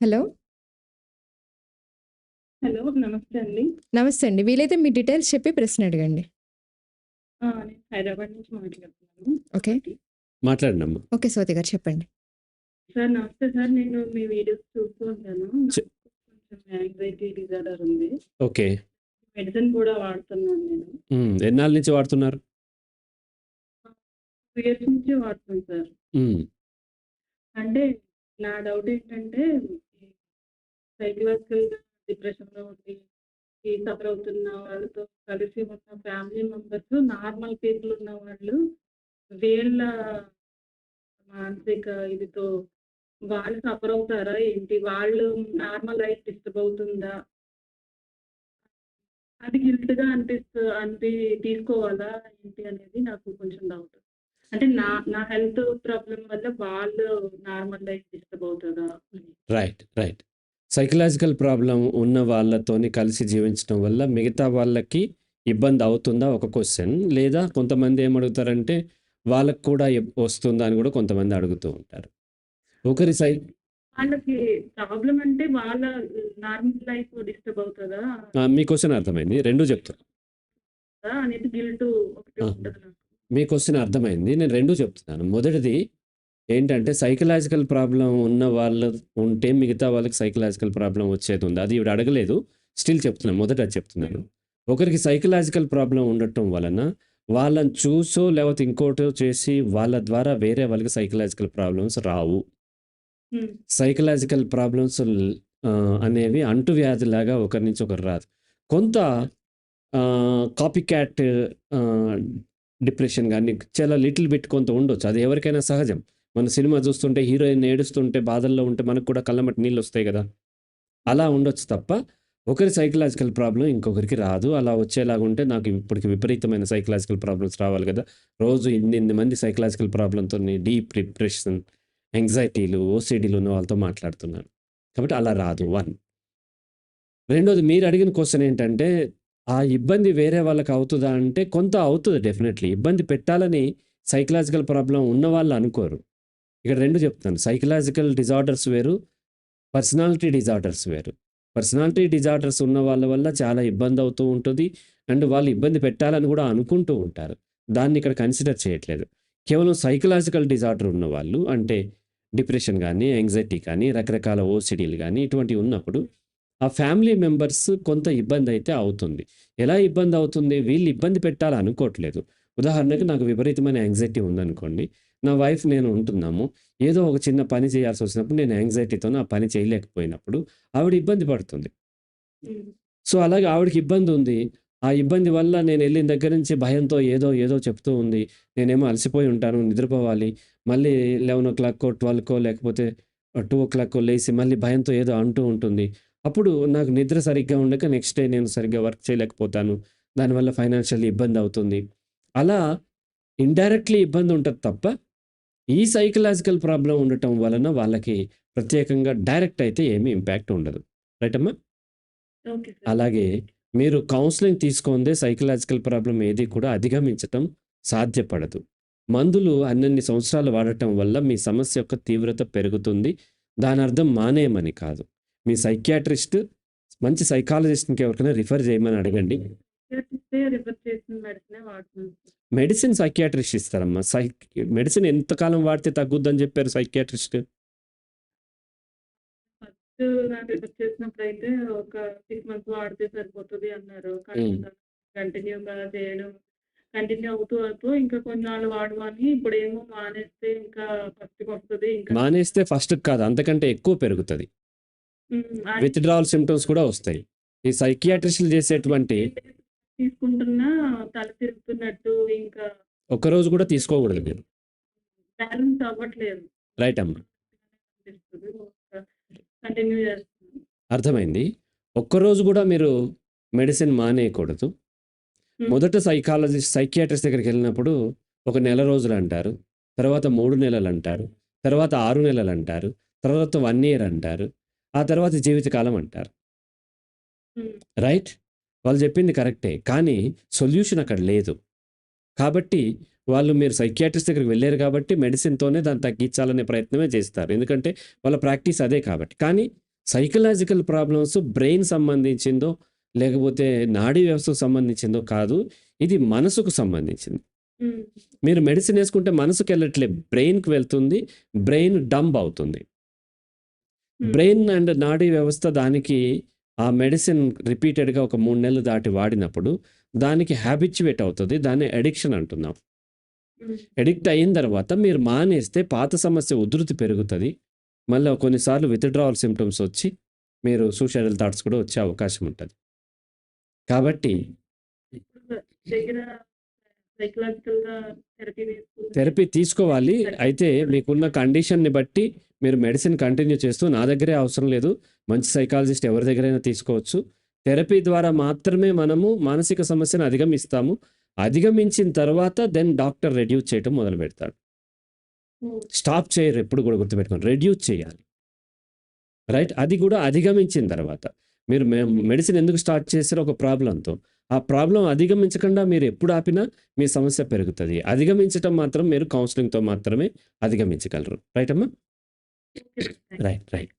Hello. Hello. నమస్తే అండి. నమస్తే అండి. వీలైతే మీ డీటెయిల్స్ చెప్పి ప్రశ్న అడగండి. ఆ! నేను హైదరాబాద్ నుంచి మాట్లాడుతున్నాను. ఓకే. మాట్లాడండమ్మా. ఓకే. స్వాతి గారు చెప్పండి. సార్ నమస్తే సార్. నేను మీ వీడియోస్ చూస్తూ ఉంటాను. చె నాకు కొంచెం యాంగ్జైటీ డిజార్డర్ ఉంది. ఓకే. మెడిసిన్ కూడా వాడుతున్నాను నేను. హ్మ్. ఎన్నాళ్ళ నుంచి వాడుతున్నారు? ఆ! 2 ఇయర్స్ నుంచి వాడుతున్నాను సార్. హ్మ్. అంటే నా డౌట్ ఏంటంటే ఈ సైకలాజికల్‌గా డిప్రెషన్‌లో ఉండి, ఈ సఫర్ అవుతున్న వాళ్ళతో కలిసి ఉన్న ఫ్యామిలీ మెంబర్స్ నార్మల్ పీపుల్ ఉన్నవాళ్ళు వీళ్ళ మానసిక ఇదితో వాళ్ళు సఫర్ అవుతారా ఏంటి? వాళ్ళు నార్మల్ లైఫ్ డిస్టర్బ్ అవుతుందా? అది గిల్ట్‌గా అనిపిస్తూ అనిపి తీసుకోవాలా ఏంటి అనేది నాకు కొంచెం డౌట్. అంటే నా నా హెల్త్ ప్రాబ్లం వల్ల వాళ్ళు నార్మల్ లైఫ్ డిస్టర్బ్ అవుతుందా రైట్. రైట్. సైకలాజికల్ ప్రాబ్లమ్ ఉన్న వాళ్ళతోని కలిసి జీవించడం వల్ల మిగతా వాళ్ళకి ఇబ్బంది అవుతుందా ఒక క్వెషన్. లేదా కొంతమంది ఏమడుగుతారంటే వాళ్ళకి కూడా వస్తుందా అని కూడా కొంతమంది అడుగుతూ ఉంటారు. ఒకరి సై వాళ్ళకి ప్రాబ్లమ్ అంటే వాళ్ళ నార్మల్ లైఫ్ డిస్టర్బ్ అవుతదా? మీ క్వెషన్ అర్థమైంది. 2 చెప్తున్నా. అనేది గిల్ట్ ఒకటి. మీ క్వెషన్ అర్థమైంది. నేను 2 చెప్తున్నాను. మొదటిది ఏంటంటే సైకలాజికల్ ప్రాబ్లమ్ ఉన్న వాళ్ళు ఉంటే మిగతా వాళ్ళకి సైకలాజికల్ ప్రాబ్లమ్ వచ్చేదుందా? అది ఈవిడ అడగలేదు. స్టిల్ చెప్తున్నాను. మొదట అది చెప్తున్నాను. ఒకరికి సైకలాజికల్ ప్రాబ్లమ్ ఉండటం వలన వాళ్ళని చూసో లేకపోతే ఇంకోటో చేసి వాళ్ళ ద్వారా వేరే వాళ్ళకి సైకలాజికల్ ప్రాబ్లమ్స్ రావు. సైకలాజికల్ ప్రాబ్లమ్స్ ల్ ఆహ్, అనేవి అంటువ్యాధిలాగా ఒకరి నుంచి ఒకరు రాదు. కొంత కాపీ క్యాట్ డిప్రెషన్ గాని చాలా లిటిల్ బిట్ కొంత ఉండొచ్చు. అది ఎవరికైనా సహజం. మన సినిమా చూస్తుంటే హీరోయిన్ ఏడుస్తుంటే బాధల్లో ఉంటే మనకు కూడా కళ్ళమట్టి నీళ్ళు వస్తాయి కదా అలా ఉండొచ్చు తప్ప ఒకరి సైకలాజికల్ ప్రాబ్లం ఇంకొకరికి రాదు. అలా వచ్చేలాగుంటే నాకు ఇప్పటికి విపరీతమైన సైకలాజికల్ ప్రాబ్లమ్స్ రావాలి కదా రోజు ఇన్నిన్ని మంది సైకలాజికల్ ప్రాబ్లమ్‌తోని డీప్ డిప్రెషన్, యాంగ్జైటీలు, ఓసీడీలు ఉన్న వాళ్ళతో మాట్లాడుతున్నాను. కాబట్టి అలా రాదు వన్ రెండోది మీరు అడిగిన క్వశ్చన్ ఏంటంటే ఆ ఇబ్బంది వేరే వాళ్ళకి అవుతుందా అంటే కొంత అవుతుంది డెఫినెట్‌లీ. ఇబ్బంది పెట్టాలని సైకలాజికల్ ఉన్న వాళ్ళు అనుకోరు. ఇక్కడ రెండు చెప్తాను. సైకలాజికల్ డిజార్డర్స్ వేరు. పర్సనాలిటీ డిజార్డర్స్ వేరు. పర్సనాలిటీ డిజార్డర్స్ ఉన్న వాళ్ళ వల్ల చాలా ఇబ్బంది అవుతూ ఉంటుంది అండ్ వాళ్ళు ఇబ్బంది పెట్టాలని కూడా అనుకుంటూ ఉంటారు. దాన్ని ఇక్కడ కన్సిడర్ చేయట్లేదు. కేవలం సైకలాజికల్ డిజార్డర్ ఉన్నవాళ్ళు అంటే డిప్రెషన్ కానీ యాంగ్జైటీ కానీ, రకరకాల ఓసిడీలు కానీ ఇటువంటివి ఉన్నప్పుడు ఆ ఫ్యామిలీ మెంబర్స్ కొంత ఇబ్బంది అయితే అవుతుంది. ఎలా ఇబ్బంది అవుతుంది? వీళ్ళు ఇబ్బంది పెట్టాలనుకోవట్లేదు ఉదాహరణకు నాకు విపరీతమైన యాంగ్జైటీ ఉందనుకోండి. నా వైఫ్ నేను ఉంటున్నాము. ఏదో ఒక చిన్న పని చేయాల్సి వచ్చినప్పుడు నేను యాంగ్జైటీతోని ఆ పని చేయలేకపోయినప్పుడు ఆవిడ ఇబ్బంది పడుతుంది. సో, అలాగే ఆవిడకి ఇబ్బంది ఉంది. ఆ ఇబ్బంది వల్ల నేను ఎళ్ళిన దగ్గర నుంచి భయంతో ఏదో ఏదో చెప్తూ ఉంది. నేనేమో అలసిపోయి ఉంటాను. నిద్రపోవాలి. మళ్ళీ 11:00కో, 12కో లేకపోతే ఆహ్, 2:00కో లేసి మళ్ళీ భయంతో ఏదో అంటూ ఉంటుంది. అప్పుడు నాకు నిద్ర సరిగ్గా ఉండక నెక్స్ట్ డే నేను సరిగ్గా వర్క్ చేయలేకపోతాను. దానివల్ల ఫైనాన్షియల్లీ ఇబ్బంది అవుతుంది. అలా ఇండైరెక్ట్‌లీ ఇబ్బంది ఉంటది తప్ప ఈ సైకలాజికల్ ప్రాబ్లమ్ ఉండటం వలన వాళ్ళకి ప్రత్యేకంగా డైరెక్ట్ అయితే ఏమీ ఇంపాక్ట్ ఉండదు. రైట్ అమ్మా? అలాగే మీరు కౌన్సెలింగ్ తీసుకుందే సైకలాజికల్ ప్రాబ్లమ్ ఏది కూడా అధిగమించటం సాధ్యపడదు. మందులు అన్నన్ని సంవత్సరాలు వాడటం వల్ల మీ సమస్య యొక్క తీవ్రత పెరుగుతుంది. దానర్థం మానేయమని కాదు. మీ సైకియాట్రిస్ట్ మంచి సైకాలజిస్ట్‌ని ఎవరికైనా రిఫర్ చేయమని అడగండి. సైకియాట్రిస్టే రిఫర్ చేసిన మెడిసినే. మెడిసిన్ సైకియాట్రిస్ట్ ఇస్తారమ్మా. సైక్ మెడిసిన్ ఎంతకాలం వాడితే తగ్గుద్దని చెప్పారు సైకియాట్రిస్ట్? ఫస్ట్ నాకు రిఫర్ చేసినప్పుడైతే ఒక 6 మంత్స్ వాడితే సరిపోతది అన్నారు. కానీ హ్మ్. ఇంకా కంటిన్యూగా చేయడం కంటిన్యూ అవుతూ అవుతూ ఇంకా కొన్నాళ్ళు అని ఇప్పుడేమో మానేస్తే ఇంకా ఇంకా మానేస్తే ఫస్ట్‌కి కాదు అంతకంటే ఎక్కువ పెరుగుతది. విత్‌డ్రావల్ సింప్టమ్స్ కూడా వస్తాయి. ఈ సైకియాట్రిస్టులు చేసేటువంటి తీసుకుంటున్నా తల తిరుగుతున్నట్టు ఇంకా ఒక్కరోజు కూడా తీసుకోకూడదు మీరు. బ్యాలెన్స్ అవ్వట్లేదు. రైట్ అమ్మా. కంటిన్యూ చేస్తున్నాను. అర్థమైంది. ఒక్కరోజు కూడా మీరు మెడిసిన్ మానేయకూడదు. మొదట సైకాలజిస్ట్ సైకియాట్రిస్ట్ దగ్గరికెళ్ళినప్పుడు ఒక నెల రోజులంటారు. తర్వాత 3 నెలలంటారు. తర్వాత 6 నెలలంటారు. తర్వాత 1 ఇయర్ అంటారు. ఆ తర్వాత జీవితకాలం అంటారు. రైట్? వాళ్ళు చెప్పింది కరెక్టే. కానీ సొల్యూషన్ అక్కడ లేదు. కాబట్టి వాళ్ళు మీరు సైకియాట్రిస్ట్ దగ్గరికి వెళ్ళారు కాబట్టి మెడిసిన్‌తోనే దాన్ని తగ్గించాలనే ప్రయత్నమే చేస్తారు. ఎందుకంటే వాళ్ళ ప్రాక్టీస్ అదే కాబట్టి. కానీ సైకలాజికల్ ప్రాబ్లమ్స్ బ్రెయిన్ సంబంధించిందో లేకపోతే నాడీ వ్యవస్థకు సంబంధించిందో కాదు ఇది మనసుకు సంబంధించింది. మీరు మెడిసిన్ వేసుకుంటే మనసుకు వెళ్ళట్లేదు బ్రెయిన్కి వెళ్తుంది బ్రెయిన్ డంబ్ అవుతుంది. బ్రెయిన్ అండ్ నాడీ వ్యవస్థ దానికి ఆ మెడిసిన్ రిపీటెడ్గా ఒక మూడు నెలలు దాటి వాడినప్పుడు దానికి హ్యాబిచ్యువేట్ అవుతుంది దాన్ని అడిక్షన్ అంటున్నాం. హ్మ్. ఎడిక్ట్ అయిన తర్వాత మీరు మానేస్తే పాత సమస్య ఉధృతి పెరుగుతుంది. మళ్ళీ కొన్నిసార్లు విత్డ్రావల్ సిమ్టమ్స్ వచ్చి మీరు సూసైడల్ థాట్స్ కూడా వచ్చే అవకాశం ఉంటుంది. కాబట్టి ఇప్పుడు దగ్గర సైకలాజికల్గా థెరపీ తీసుకోవాలి. అయితే మీకున్న కండిషన్ని బట్టి మీరు మెడిసిన్ కంటిన్యూ చేస్తూ నా దగ్గరే అవసరం లేదు. మంచి సైకాలజిస్ట్ ఎవరి దగ్గరైనా తీసుకోవచ్చు. థెరపీ ద్వారా మాత్రమే మనము మానసిక సమస్యను అధిగమిస్తాము. అధిగమించిన తర్వాత దెన్ డాక్టర్ రెడ్యూస్ చేయటం మొదలు పెడతాడు. స్టాప్ చేయరు. ఎప్పుడు కూడా గుర్తుపెట్టుకోండి. రెడ్యూస్ చేయాలి. రైట్ అది కూడా అధిగమించిన తర్వాత. మీరు మెడిసిన్ ఎందుకు స్టార్ట్ చేశారో ఒక ప్రాబ్లంతో ఆ ప్రాబ్లం అధిగమించకుండా మీరు ఎప్పుడు ఆపినా మీ సమస్య పెరుగుతుంది. అధిగమించటం మాత్రం మీరు కౌన్సిలింగ్తో మాత్రమే అధిగమించగలరు. రైట్ అమ్మా. Right right